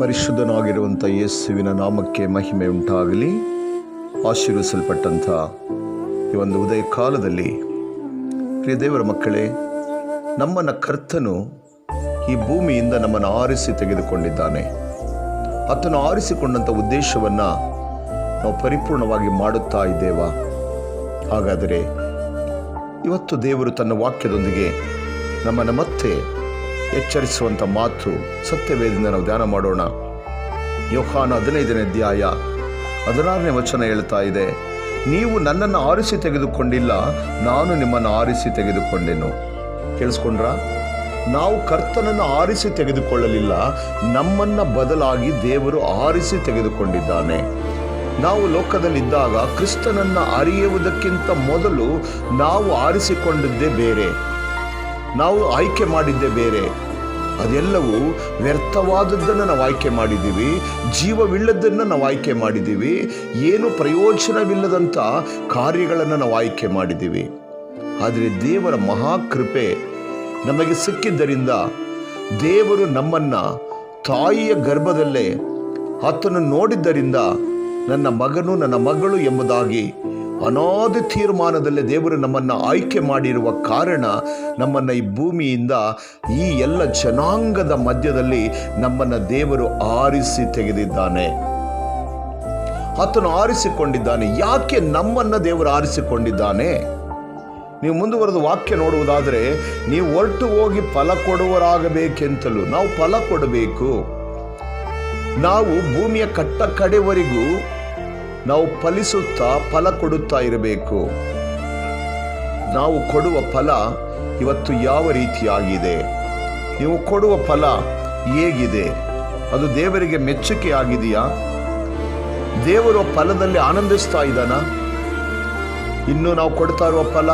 ಪರಿಶುದ್ಧನಾಗಿರುವಂಥ ಯೇಸುವಿನ ನಾಮಕ್ಕೆ ಮಹಿಮೆ ಉಂಟಾಗಲಿ. ಆಶೀರ್ವಿಸಲ್ಪಟ್ಟಂಥ ಈ ಒಂದು ಉದಯ ಕಾಲದಲ್ಲಿ ಪ್ರಿಯ ದೇವರ ಮಕ್ಕಳೇ, ನಮ್ಮನ್ನು ಕರ್ತನು ಈ ಭೂಮಿಯಿಂದ ನಮ್ಮನ್ನು ಆರಿಸಿ ತೆಗೆದುಕೊಂಡಿದ್ದಾನೆ. ಆತನು ಆರಿಸಿಕೊಂಡಂಥ ಉದ್ದೇಶವನ್ನು ನಾವು ಪರಿಪೂರ್ಣವಾಗಿ ಮಾಡುತ್ತಾ ಇದ್ದೇವಾ? ಹಾಗಾದರೆ ಇವತ್ತು ದೇವರು ತನ್ನ ವಾಕ್ಯದೊಂದಿಗೆ ನಮ್ಮನ್ನು ಮತ್ತೆ ಎಚ್ಚರಿಸುವಂಥ ಮಾತು ಸತ್ಯವೇದಿಂದ ನಾವು ಧ್ಯಾನ ಮಾಡೋಣ. ಯೋಹಾನ ಹದಿನೈದನೇ ಅಧ್ಯಾಯ ಹದಿನಾರನೇ ವಚನ ಹೇಳ್ತಾ ಇದೆ, ನೀವು ನನ್ನನ್ನು ಆರಿಸಿ ತೆಗೆದುಕೊಂಡಿಲ್ಲ, ನಾನು ನಿಮ್ಮನ್ನು ಆರಿಸಿ ತೆಗೆದುಕೊಂಡೆನು. ಕೇಳಿಸ್ಕೊಂಡ್ರ? ನಾವು ಕರ್ತನನ್ನು ಆರಿಸಿ ತೆಗೆದುಕೊಳ್ಳಲಿಲ್ಲ, ನಮ್ಮನ್ನ ಬದಲಾಗಿ ದೇವರು ಆರಿಸಿ ತೆಗೆದುಕೊಂಡಿದ್ದಾನೆ. ನಾವು ಲೋಕದಲ್ಲಿದ್ದಾಗ ಕ್ರಿಸ್ತನನ್ನ ಅರಿಯುವುದಕ್ಕಿಂತ ಮೊದಲು ನಾವು ಆರಿಸಿಕೊಂಡಿದ್ದೇ ಬೇರೆ. ನಾವು ಆಯ್ಕೆ ಮಾಡಿದ್ದೆ ಬೇರೆ. ಅದೆಲ್ಲವೂ ವ್ಯರ್ಥವಾದದ್ದನ್ನು ನಾವು ಆಯ್ಕೆ ಮಾಡಿದ್ದೀವಿ ಜೀವವಿಲ್ಲದನ್ನು ನಾವು ಆಯ್ಕೆ ಮಾಡಿದ್ದೀವಿ, ಏನು ಪ್ರಯೋಜನವಿಲ್ಲದಂಥ ಕಾರ್ಯಗಳನ್ನು ನಾವು ಆಯ್ಕೆ ಮಾಡಿದ್ದೀವಿ. ಆದರೆ ದೇವರ ಮಹಾಕೃಪೆ ನಮಗೆ ಸಿಕ್ಕಿದ್ದರಿಂದ ದೇವರು ನಮ್ಮನ್ನು ತಾಯಿಯ ಗರ್ಭದಲ್ಲೇ ಆತನು ನೋಡಿದ್ದರಿಂದ ನನ್ನ ಮಗನು ನನ್ನ ಮಗಳು ಎಂಬುದಾಗಿ ಅನಾದಿ ತೀರ್ಮಾನದಲ್ಲೇ ದೇವರು ನಮ್ಮನ್ನು ಆಯ್ಕೆ ಮಾಡಿರುವ ಕಾರಣ ನಮ್ಮನ್ನು ಈ ಭೂಮಿಯಿಂದ ಈ ಎಲ್ಲ ಜನಾಂಗದ ಮಧ್ಯದಲ್ಲಿ ನಮ್ಮನ್ನು ದೇವರು ಆರಿಸಿ ತೆಗೆದಿದ್ದಾನೆ. ಆತನು ಆರಿಸಿಕೊಂಡಿದ್ದಾನೆ. ಯಾಕೆ ನಮ್ಮನ್ನು ದೇವರು ಆರಿಸಿಕೊಂಡಿದ್ದಾನೆ? ನೀವು ಮುಂದುವರೆದ ವಾಕ್ಯ ನೋಡುವುದಾದರೆ, ನೀವು ಹೊರಟು ಹೋಗಿ ಫಲ ಕೊಡುವರಾಗಬೇಕೆಂತಲೂ, ನಾವು ಫಲ ಕೊಡಬೇಕು. ನಾವು ಭೂಮಿಯ ಕಟ್ಟ ಕಡೆವರೆಗೂ ನಾವು ಫಲಿಸುತ್ತಾ ಫಲ ಕೊಡುತ್ತಾ ಇರಬೇಕು. ನಾವು ಕೊಡುವ ಫಲ ಇವತ್ತು ಯಾವ ರೀತಿಯಾಗಿದೆ? ನೀವು ಕೊಡುವ ಫಲ ಹೇಗಿದೆ? ಅದು ದೇವರಿಗೆ ಮೆಚ್ಚುಗೆ ಆಗಿದೆಯಾ? ದೇವರು ಫಲದಲ್ಲಿ ಆನಂದಿಸ್ತಾ ಇದ್ದಾನ? ಇನ್ನು ನಾವು ಕೊಡ್ತಾ ಇರುವ ಫಲ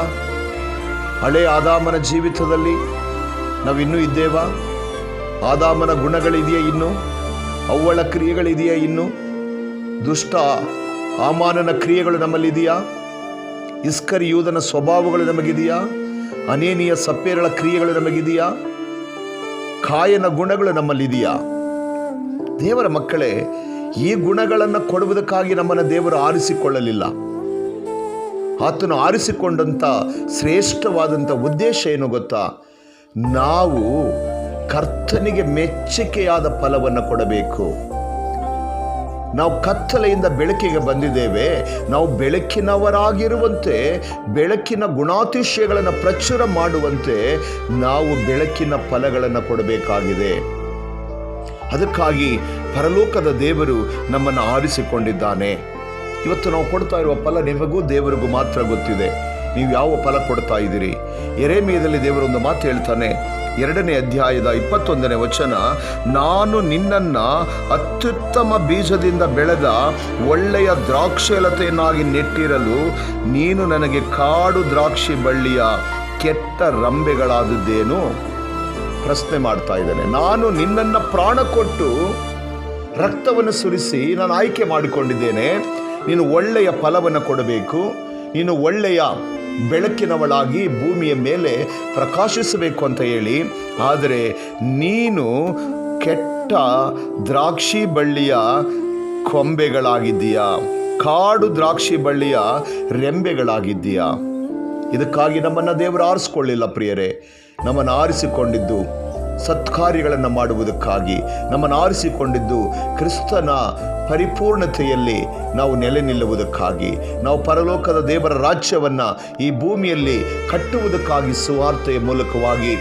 ಹಳೆ ಆದಾಮನ ಜೀವಿತದಲ್ಲಿ ನಾವು ಇನ್ನೂ ಇದ್ದೇವಾ? ಆದಾಮನ ಗುಣಗಳಿದೆಯಾ ಇನ್ನು? ಅವ್ವಳ ಕ್ರಿಯೆಗಳಿದೆಯಾ ಇನ್ನು? ದುಷ್ಟ ಆಮಾನನ ಕ್ರಿಯೆಗಳು ನಮ್ಮಲ್ಲಿದೆಯಾ? ಇಸ್ಕರ್ ಯೂದನ ಸ್ವಭಾವಗಳು ನಮಗಿದೆಯಾ? ಅನೇನಿಯ ಸಪ್ಪೇರಳ ಕ್ರಿಯೆಗಳು ನಮಗಿದೆಯಾ? ಕಾಯನ ಗುಣಗಳು ನಮ್ಮಲ್ಲಿದೆಯಾ? ದೇವರ ಮಕ್ಕಳೇ, ಈ ಗುಣಗಳನ್ನು ಕೊಡುವುದಕ್ಕಾಗಿ ನಮ್ಮನ್ನು ದೇವರು ಆರಿಸಿಕೊಳ್ಳಲಿಲ್ಲ. ಆತನು ಆರಿಸಿಕೊಂಡಂಥ ಶ್ರೇಷ್ಠವಾದಂಥ ಉದ್ದೇಶ ಏನು ಗೊತ್ತಾ? ನಾವು ಕರ್ತನಿಗೆ ಮೆಚ್ಚುಗೆಯಾದ ಫಲವನ್ನು ಕೊಡಬೇಕು. ನಾವು ಕತ್ತಲೆಯಿಂದ ಬೆಳಕಿಗೆ ಬಂದಿದ್ದೇವೆ. ನಾವು ಬೆಳಕಿನವರಾಗಿರುವಂತೆ, ಬೆಳಕಿನ ಗುಣಾತಿಶಯಗಳನ್ನು ಪ್ರಚುರ ಮಾಡುವಂತೆ ನಾವು ಬೆಳಕಿನ ಫಲಗಳನ್ನು ಕೊಡಬೇಕಾಗಿದೆ. ಅದಕ್ಕಾಗಿ ಪರಲೋಕದ ದೇವರು ನಮ್ಮನ್ನು ಆರಿಸಿಕೊಂಡಿದ್ದಾನೆ. ಇವತ್ತು ನಾವು ಕೊಡ್ತಾ ಇರುವ ಫಲ ನಿಮಗೂ ದೇವರಿಗೂ ಮಾತ್ರ ಗೊತ್ತಿದೆ. ನೀವು ಯಾವ ಫಲ ಕೊಡ್ತಾ ಇದ್ದೀರಿ? ಎರೆಮೇಯದಲ್ಲಿ ದೇವರೊಂದು ಮಾತು ಹೇಳ್ತಾನೆ, ಎರಡನೇ ಅಧ್ಯಾಯದ ಇಪ್ಪತ್ತೊಂದನೇ ವಚನ, ನಾನು ನಿನ್ನನ್ನು ಅತ್ಯುತ್ತಮ ಬೀಜದಿಂದ ಬೆಳೆದ ಒಳ್ಳೆಯ ದ್ರಾಕ್ಷಲತೆಯನ್ನಾಗಿ ನೆಟ್ಟಿರಲು ನೀನು ನನಗೆ ಕಾಡು ದ್ರಾಕ್ಷಿ ಬಳ್ಳಿಯ ಕೆಟ್ಟ ರಂಬೆಗಳಾದದ್ದೇನು? ಪ್ರಶ್ನೆ ಮಾಡ್ತಾ ಇದ್ದೇನೆ, ನಾನು ನಿನ್ನನ್ನು ಪ್ರಾಣ ಕೊಟ್ಟು ರಕ್ತವನ್ನು ಸುರಿಸಿ ನಾನು ಆಯ್ಕೆ ಮಾಡಿಕೊಂಡಿದ್ದೇನೆ, ನೀನು ಒಳ್ಳೆಯ ಫಲವನ್ನು ಕೊಡಬೇಕು, ನೀನು ಒಳ್ಳೆಯ ಬೆಳಕಿನವಳಾಗಿ ಭೂಮಿಯ ಮೇಲೆ ಪ್ರಕಾಶಿಸಬೇಕು ಅಂತ ಹೇಳಿ, ಆದರೆ ನೀನು ಕೆಟ್ಟ ದ್ರಾಕ್ಷಿ ಬಳ್ಳಿಯ ಕೊಂಬೆಗಳಾಗಿದ್ದೀಯಾ? ಕಾಡು ದ್ರಾಕ್ಷಿ ಬಳ್ಳಿಯ ರೆಂಬೆಗಳಾಗಿದ್ದೀಯಾ? ಇದಕ್ಕಾಗಿ ನಮ್ಮನ್ನು ದೇವರು ಆರಿಸ್ಕೊಳ್ಳಿಲ್ಲ ಪ್ರಿಯರೇ. ನಮ್ಮನ್ನು ಆರಿಸಿಕೊಂಡಿದ್ದು ಸತ್ಕಾರ್ಯಗಳನ್ನು ಮಾಡುವುದಕ್ಕಾಗಿ ನಮ್ಮನ್ನು ಆರಿಸಿಕೊಂಡಿದ್ದು ಕ್ರಿಸ್ತನ ಪರಿಪೂರ್ಣತೆಯಲ್ಲಿ ನಾವು ನೆಲೆ ನಿಲ್ಲುವುದಕ್ಕಾಗಿ, ನಾವು ಪರಲೋಕದ ದೇವರ ರಾಜ್ಯವನ್ನು ಈ ಭೂಮಿಯಲ್ಲಿ ಕಟ್ಟುವುದಕ್ಕಾಗಿ ಸುವಾರ್ತೆಯ ಮೂಲಕವಾಗಿ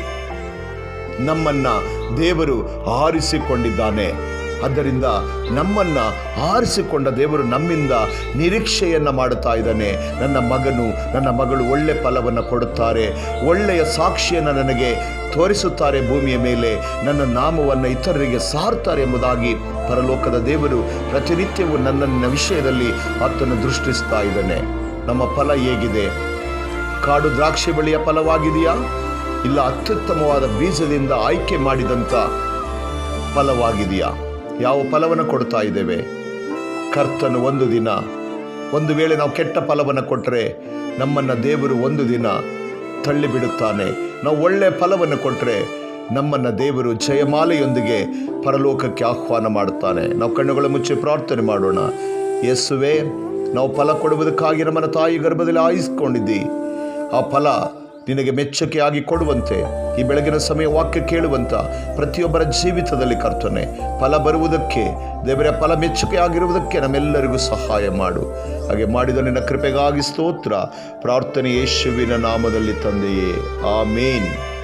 ನಮ್ಮನ್ನು ದೇವರು ಆರಿಸಿಕೊಂಡಿದ್ದಾನೆ. ಆದ್ದರಿಂದ ನಮ್ಮನ್ನು ಆರಿಸಿಕೊಂಡ ದೇವರು ನಮ್ಮಿಂದ ನಿರೀಕ್ಷೆಯನ್ನು ಮಾಡುತ್ತಾ ಇದ್ದಾನೆ. ನನ್ನ ಮಗನು, ನನ್ನ ಮಗಳು ಒಳ್ಳೆ ಫಲವನ್ನು ಕೊಡುತ್ತಾರೆ. ಒಳ್ಳೆಯ ಸಾಕ್ಷಿಯನ್ನು ನನಗೆ ತೋರಿಸುತ್ತಾರೆ ಭೂಮಿಯ ಮೇಲೆ. ನನ್ನ ನಾಮವನ್ನು ಇತರರಿಗೆ ಸಾರುತ್ತಾರೆ ಎಂಬುದಾಗಿ ಪರಲೋಕದ ದೇವರು ಪ್ರತಿನಿತ್ಯವೂ ನನ್ನ ವಿಷಯದಲ್ಲಿ ಆತನು ದೃಷ್ಟಿಸ್ತಾ ಇದ್ದಾನೆ. ನಮ್ಮ ಫಲ ಹೇಗಿದೆ? ಕಾಡು ದ್ರಾಕ್ಷಿ ಬಳಿಯ ಫಲವಾಗಿದೆಯಾ? ಇಲ್ಲ ಅತ್ಯುತ್ತಮವಾದ ಬೀಜದಿಂದ ಆಯ್ಕೆ ಮಾಡಿದಂಥ ಫಲವಾಗಿದೆಯಾ? ಯಾವ ಫಲವನ್ನು ಕೊಡ್ತಾ ಇದ್ದೇವೆ? ಕರ್ತನು ಒಂದು ದಿನ, ಒಂದು ವೇಳೆ ನಾವು ಕೆಟ್ಟ ಫಲವನ್ನು ಕೊಟ್ಟರೆ ನಮ್ಮನ್ನು ದೇವರು ಒಂದು ದಿನ ತಳ್ಳಿಬಿಡುತ್ತಾನೆ. ನಾವು ಒಳ್ಳೆಯ ಫಲವನ್ನು ಕೊಟ್ಟರೆ ನಮ್ಮನ್ನು ದೇವರು ಜಯಮಾಲೆಯೊಂದಿಗೆ ಪರಲೋಕಕ್ಕೆ ಆಹ್ವಾನ ಮಾಡುತ್ತಾನೆ. ನಾವು ಕಣ್ಣುಗಳ ಮುಚ್ಚಿ ಪ್ರಾರ್ಥನೆ ಮಾಡೋಣ. ಯೇಸುವೆ, ನಾವು ಫಲ ಕೊಡುವುದಕ್ಕಾಗಿ ನಮ್ಮನ್ನು ತಾಯಿ ಗರ್ಭದಲ್ಲಿ ಆಯಿಸ್ಕೊಂಡಿದ್ದಿ ಆ ಫಲ ನಿನಗೆ ಮೆಚ್ಚುಗೆಯಾಗಿ ಕೊಡುವಂತೆ ಈ ಬೆಳಗಿನ ಸಮಯ ವಾಕ್ಯ ಕೇಳುವಂತ ಪ್ರತಿಯೊಬ್ಬರ ಜೀವಿತದಲ್ಲಿ ಕರ್ತನೆ, ಫಲ ಬರುವುದಕ್ಕೆ, ದೇವರ ಫಲ ಮೆಚ್ಚುಗೆಯಾಗಿರುವುದಕ್ಕೆ ನಮ್ಮೆಲ್ಲರಿಗೂ ಸಹಾಯ ಮಾಡು. ಹಾಗೆ ಮಾಡಿದ ನಿನ್ನ ಕೃಪೆಗಾಗಿ ಸ್ತೋತ್ರ. ಪ್ರಾರ್ಥನೆ ಯೇಸುವಿನ ನಾಮದಲ್ಲಿ ತಂದೆಯೇ. ಆಮೇನ್.